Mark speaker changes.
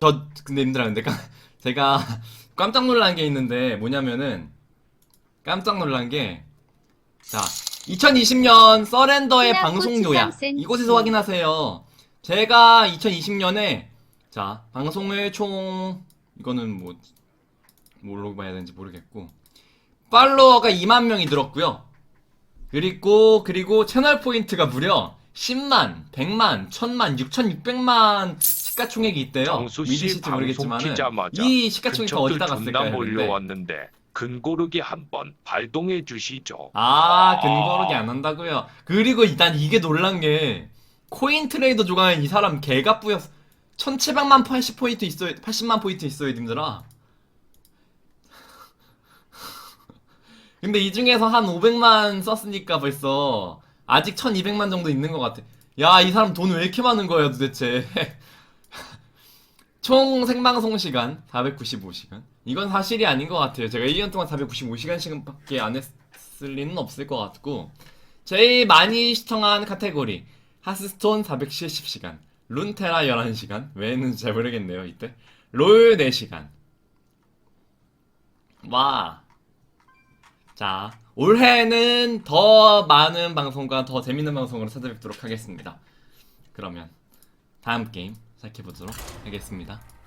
Speaker 1: 저 근데 힘들어 근데 까- 제가 깜짝 놀란 게 있는데 뭐냐면은 깜짝 놀란 게 자 2020년 서렌더의 방송 요약 이곳에서 확인하세요. 제가 2020년에 자 방송을 총 이거는 뭐 뭘로 봐야 되는지 모르겠고 팔로워가 2만 명이 늘었고요. 그리고 그리고 채널 포인트가 무려 10만, 100만, 1000만, 6600만 시가총액이 있대요.
Speaker 2: 정수 씨
Speaker 1: 믿으실지
Speaker 2: 방송
Speaker 1: 모르겠지만
Speaker 2: 키자마자
Speaker 1: 이 시가총액이 다 어디다
Speaker 2: 근처들
Speaker 1: 갔을까요?
Speaker 2: 존나
Speaker 1: 근데?
Speaker 2: 몰려왔는데 근고르기 한번 발동해 주시죠.
Speaker 1: 아, 근거르기 안 한다고요. 그리고 일단 이게 놀란 게 코인 트레이더 조가는 이 사람 개가 뿌였어. 1700만 80 포인트 있어야 80만 포인트 있어야 님들아. 근데 이 중에서 한 500만 썼으니까 벌써 아직 1200만 정도 있는 것 같아. 야, 이 사람 돈 왜 이렇게 많은 거야 도대체. 총 생방송 시간 495시간. 이건 사실이 아닌 것 같아요. 제가 1년 동안 495시간씩밖에 안 했을 리는 없을 것 같고. 제일 많이 시청한 카테고리. 하스스톤 470시간. 룬테라 11시간. 왜 했는지 잘 모르겠네요, 이때. 롤 4시간. 와. 자, 올해는 더 많은 방송과 더 재밌는 방송으로 찾아뵙도록 하겠습니다. 그러면 다음 게임 시작해보도록 하겠습니다.